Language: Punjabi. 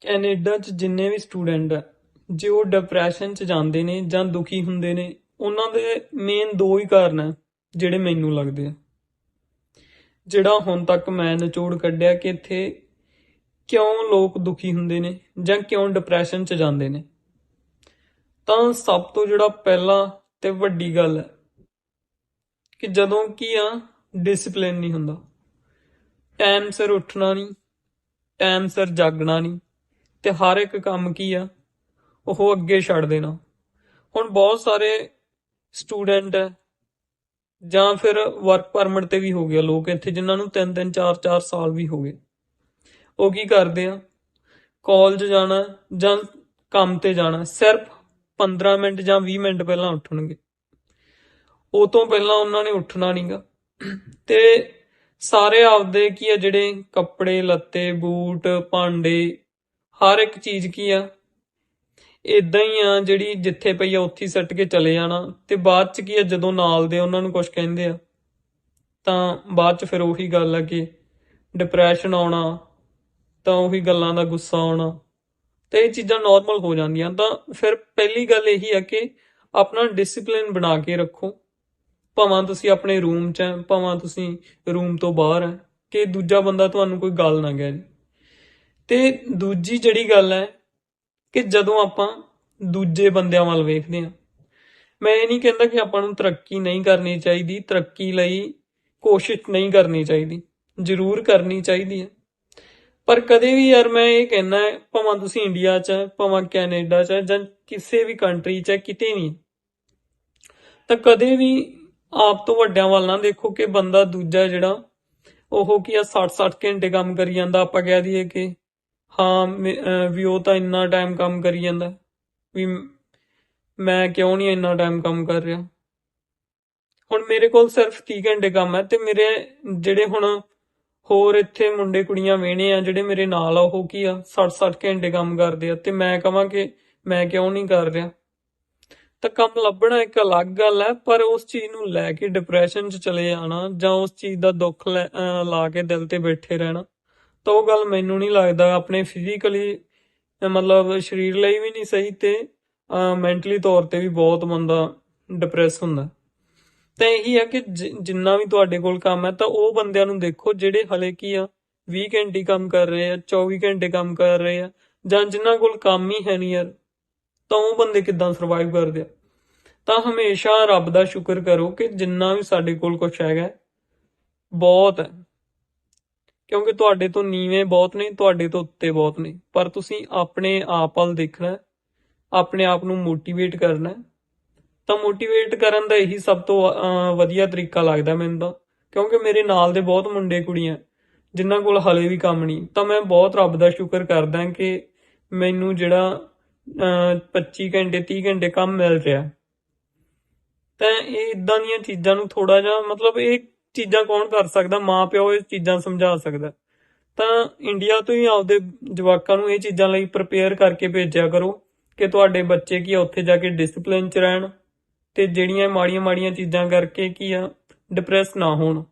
ਕੈਨੇਡਾ 'ਚ ਜਿੰਨੇ ਵੀ ਸਟੂਡੈਂਟ ਆ, ਜੇ ਉਹ ਡਿਪਰੈਸ਼ਨ 'ਚ ਜਾਂਦੇ ਨੇ ਜਾਂ ਦੁਖੀ ਹੁੰਦੇ ਨੇ, ਉਹਨਾਂ ਦੇ ਮੇਨ ਦੋ ਹੀ ਕਾਰਨ ਆ, ਜਿਹੜੇ ਮੈਨੂੰ ਲੱਗਦੇ ਆ। ਜਿਹੜਾ ਹੁਣ ਤੱਕ ਮੈਂ ਨਿਚੋੜ ਕੱਢਿਆ ਕਿ ਇੱਥੇ ਕਿਉਂ ਲੋਕ ਦੁਖੀ ਹੁੰਦੇ ਨੇ ਜਾਂ ਕਿਉਂ ਡਿਪਰੈਸ਼ਨ 'ਚ ਜਾਂਦੇ ਨੇ। ਤਾਂ ਸਭ ਤੋਂ ਜਿਹੜਾ ਪਹਿਲਾ ਤੇ ਵੱਡੀ ਗੱਲ ਹੈ ਕਿ ਜਦੋਂ ਕੀ ਆ ਡਿਸਪਲਿਨ ਨਹੀਂ ਹੁੰਦਾ। ਟਾਈਮ ਸਿਰ ਉੱਠਣਾ ਨਹੀਂ ਟਾਈਮ ਸਿਰ ਜਾਗਣਾ ਨਹੀਂ। ਤੇ ਹਰ ਇੱਕ ਕੰਮ ਕੀ ਆ? ਉਹ ਅੱਗੇ ਛੱਡ ਦੇਣਾ। ਹੁਣ ਬਹੁਤ ਸਾਰੇ ਸਟੂਡੈਂਟ ਜਾਂ ਫਿਰ ਵਰਕ ਪਰਮਿਟ ਤੇ ਵੀ ਹੋ ਗਿਆ ਲੋਕ ਇੱਥੇ, ਜਿਨ੍ਹਾਂ ਨੂੰ 3 3 4 4 ਸਾਲ ਵੀ ਹੋ ਗਏ। ਉਹ ਕੀ ਕਰਦੇ ਆ? ਕਾਲਜ ਜਾਣਾ, ਜਾਂ ਕੰਮ ਤੇ ਜਾਣਾ, ਸਿਰਫ 15 ਮਿੰਟ ਜਾਂ 20 ਮਿੰਟ ਪਹਿਲਾਂ ਉੱਠਣਗੇ। ਉਹ ਤੋਂ ਪਹਿਲਾਂ ਉਹਨਾਂ ਨੇ ਉੱਠਣਾ ਨਹੀਂਗਾ ਤੇ ਸਾਰੇ ਆਪਦੇ ਕੀ ਆ, ਜਿਹੜੇ ਕੱਪੜੇ, ਲੱਤੇ, ਬੂਟ, ਭਾਂਡੇ ਹਰ ਇੱਕ ਚੀਜ਼ ਕੀ ਆ? ਇਦਾਂ ਹੀ ਆ ਜਿਹੜੀ ਜਿੱਥੇ ਪਈ ਆ, ਉੱਥੇ ਹੀ ਸੱਟ ਕੇ ਚਲੇ ਜਾਣਾ। ਤੇ ਬਾਅਦ ਚ ਕੀ ਆ, ਜਦੋਂ ਨਾਲ ਦੇ ਉਹਨਾਂ ਨੂੰ ਕੁਝ ਕਹਿੰਦੇ ਆ, ਤਾਂ ਬਾਅਦ ਚ ਫਿਰ ਉਹੀ ਗੱਲ ਆ ਕਿ ਡਿਪਰੈਸ਼ਨ ਆਉਣਾ, ਤਾਂ ਉਹੀ ਗੱਲਾਂ ਦਾ ਗੁੱਸਾ ਆਉਣਾ, ਤੇ ਇਹ ਚੀਜ਼ਾਂ ਨਾਰਮਲ ਹੋ ਜਾਂਦੀਆਂ। ਤਾਂ ਫਿਰ ਪਹਿਲੀ ਗੱਲ ਇਹੀ ਆ ਕਿ ਆਪਣਾ ਡਿਸਪਲਿਨ ਬਣਾ ਕੇ ਰੱਖੋ। ਭਾਵੇਂ ਤੁਸੀਂ ਆਪਣੇ ਰੂਮ 'ਚ ਹੈ ਭਾਵੇਂ ਤੁਸੀਂ ਰੂਮ ਤੋਂ ਬਾਹਰ ਹੈ ਕਿ ਦੂਜਾ ਬੰਦਾ ਤੁਹਾਨੂੰ ਕੋਈ ਗੱਲ ਨਾ ਕਹਿ। ਜੇ ਤੇ ਦੂਜੀ ਜਿਹੜੀ ਗੱਲ ਹੈ ਕਿ ਜਦੋਂ ਆਪਾਂ ਦੂਜੇ ਬੰਦਿਆਂ ਵੱਲ ਵੇਖਦੇ ਹਾਂ, ਮੈਂ ਇਹ ਨਹੀਂ ਕਹਿੰਦਾ ਕਿ ਆਪਾਂ ਨੂੰ ਤਰੱਕੀ ਨਹੀਂ ਕਰਨੀ ਚਾਹੀਦੀ, ਤਰੱਕੀ ਲਈ ਕੋਸ਼ਿਸ਼ ਨਹੀਂ ਕਰਨੀ ਚਾਹੀਦੀ, ਜ਼ਰੂਰ ਕਰਨੀ ਚਾਹੀਦੀ ਹੈ। ਪਰ ਕਦੇ ਵੀ ਯਾਰ ਮੈਂ ਇਹ ਕਹਿਣਾ ਹੈ, ਭਾਵੇਂ ਤੁਸੀਂ ਇੰਡੀਆ 'ਚ ਹੈ, ਭਾਵੇਂ ਕੈਨੇਡਾ 'ਚ ਹੈ, ਜਾਂ ਕਿਸੇ ਵੀ ਕੰਟਰੀ 'ਚ ਹੈ, ਕਿਤੇ ਵੀ ਤਾਂ ਕਦੇ ਵੀ ਆਪ ਤੋਂ ਵੱਡਿਆਂ ਵੱਲ ਨਾ ਦੇਖੋ ਕਿ ਬੰਦਾ ਦੂਜਾ ਜਿਹੜਾ ਉਹ ਕੀ ਆ 60-60 ਘੰਟੇ ਕੰਮ ਕਰੀ ਜਾਂਦਾ, ਆਪਾਂ ਕਹਿ ਦਈਏ ਕਿ ਹਾਂ ਵੀ ਉਹ ਤਾਂ ਇੰਨਾ ਟਾਈਮ ਕੰਮ ਕਰੀ ਜਾਂਦਾ। ਵੀ ਮੈਂ ਕਿਉਂ ਨਹੀਂ ਇੰਨਾ ਟਾਈਮ ਕੰਮ ਕਰ ਰਿਹਾ? ਹੁਣ ਮੇਰੇ ਕੋਲ ਸਿਰਫ 30 ਘੰਟੇ ਕੰਮ ਹੈ ਤੇ ਮੇਰੇ ਜਿਹੜੇ ਹੁਣ ਹੋਰ ਇੱਥੇ ਮੁੰਡੇ ਕੁੜੀਆਂ ਵੇਣੇ ਆ, ਜਿਹੜੇ ਮੇਰੇ ਨਾਲ ਆ, ਉਹ ਕੀ ਆ? 60-60 ਘੰਟੇ ਕੰਮ ਕਰਦੇ ਆ ਤੇ ਮੈਂ ਕਹਾਂ ਕਿ ਮੈਂ ਕਿਉਂ ਨਹੀਂ ਕਰ ਰਿਹਾ? ਤਾਂ ਕੰਮ ਲੱਭਣਾ ਇੱਕ ਅਲੱਗ ਗੱਲ ਹੈ, ਪਰ ਉਸ ਚੀਜ਼ ਨੂੰ ਲੈ ਕੇ ਡਿਪਰੈਸ਼ਨ 'ਚ ਚਲੇ ਜਾਣਾ ਜਾਂ ਉਸ ਚੀਜ਼ ਦਾ ਦੁੱਖ ਲੈ- ਲਾ ਕੇ ਦਿਲ ਤੇ ਬੈਠੇ ਰਹਿਣਾ। ਤਾਂ ਉਹ ਗੱਲ ਮੈਨੂੰ ਨਹੀਂ ਲੱਗਦਾ, ਆਪਣੇ ਫਿਜ਼ੀਕਲੀ ਮਤਲਬ ਸਰੀਰ ਲਈ ਵੀ ਨਹੀਂ ਸਹੀ ਤੇ ਮੈਂਟਲੀ ਤੌਰ ਤੇ ਵੀ ਬਹੁਤ ਬੰਦਾ ਡਿਪਰੈਸ ਹੁੰਦਾ। ਤਾਂ ਇਹੀ ਹੈ ਕਿ ਜਿੰਨਾ ਵੀ ਤੁਹਾਡੇ ਕੋਲ ਕੰਮ ਹੈ, ਤਾਂ ਉਹ ਬੰਦਿਆਂ ਨੂੰ ਦੇਖੋ ਜਿਹੜੇ ਹਲੇ ਕੀ ਆ 20 ਘੰਟੇ ਕੰਮ ਕਰ ਰਹੇ ਆ 24 ਘੰਟੇ ਕੰਮ ਕਰ ਰਹੇ ਆ, ਜਾਂ ਜਿਨ੍ਹਾਂ ਕੋਲ ਕੰਮ ਹੀ ਹੈ ਨਹੀਂ ਯਾਰ, ਤਾਂ ਉਹ ਬੰਦੇ ਕਿਦਾਂ ਸਰਵਾਈਵ ਕਰਦੇ ਆ? ਤਾਂ ਹਮੇਸ਼ਾ ਰੱਬ ਦਾ ਸ਼ੁਕਰ ਕਰੋ ਕਿ ਜਿੰਨਾ ਵੀ ਸਾਡੇ ਕੋਲ ਕੁਝ ਹੈਗਾ, ਬਹੁਤ ਹੈ। ਕਿਉਂਕਿ ਤੁਹਾਡੇ ਤੋਂ ਨੀਵੇਂ ਬਹੁਤ ਨੇ, ਤੁਹਾਡੇ ਤੋਂ ਉੱਤੇ ਬਹੁਤ ਨੇ। ਪਰ ਤੁਸੀਂ ਆਪਣੇ ਆਪ ਵੱਲ ਦੇਖਣਾ ਆਪਣੇ ਆਪ ਨੂੰ ਮੋਟੀਵੇਟ ਕਰਨਾ ਤਾਂ ਮੋਟੀਵੇਟ ਕਰਨ ਦਾ ਇਹੀ ਸਭ ਤੋਂ ਵਧੀਆ ਤਰੀਕਾ ਲੱਗਦਾ ਮੈਨੂੰ ਤਾਂ। ਕਿਉਂਕਿ ਮੇਰੇ ਨਾਲ ਦੇ ਬਹੁਤ ਮੁੰਡੇ ਕੁੜੀਆਂ ਜਿਨ੍ਹਾਂ ਕੋਲ ਹਲੇ ਵੀ ਕੰਮ ਨਹੀਂ। ਤਾਂ ਮੈਂ ਬਹੁਤ ਰੱਬ ਦਾ ਸ਼ੁਕਰ ਕਰਦਾ ਕਿ ਮੈਨੂੰ ਜਿਹੜਾ, ਅਹ 25 ਘੰਟੇ 30 ਘੰਟੇ ਕੰਮ ਮਿਲ ਰਿਹਾ ਤਾਂ ਇਹ ਇਦਾਂ ਦੀਆਂ ਚੀਜ਼ਾਂ ਨੂੰ ਥੋੜਾ ਜਿਹਾ, ਮਤਲਬ ਇਹ ਚੀਜ਼ਾਂ ਕੌਣ ਕਰ ਸਕਦਾ? ਮਾਂ ਪਿਓ ਇਹ ਚੀਜ਼ਾਂ ਸਮਝਾ ਸਕਦਾ। ਤਾਂ ਇੰਡੀਆ ਤੋਂ ਹੀ ਆਪਦੇ ਜਵਾਕਾਂ ਨੂੰ ਇਹ ਚੀਜ਼ਾਂ ਲਈ ਪ੍ਰਪੇਅਰ ਕਰਕੇ ਭੇਜਿਆ ਕਰੋ ਕਿ ਤੁਹਾਡੇ ਬੱਚੇ ਕੀ ਆ, ਉੱਥੇ ਜਾ ਕੇ ਡਿਸਪਲਿਨ ਚ ਰਹਿਣ ਤੇ ਜਿਹੜੀਆਂ ਮਾੜੀਆਂ ਮਾੜੀਆਂ ਚੀਜ਼ਾਂ ਕਰਕੇ ਕੀ ਆ ਡਿਪਰੈਸ ਨਾ ਹੋਣ।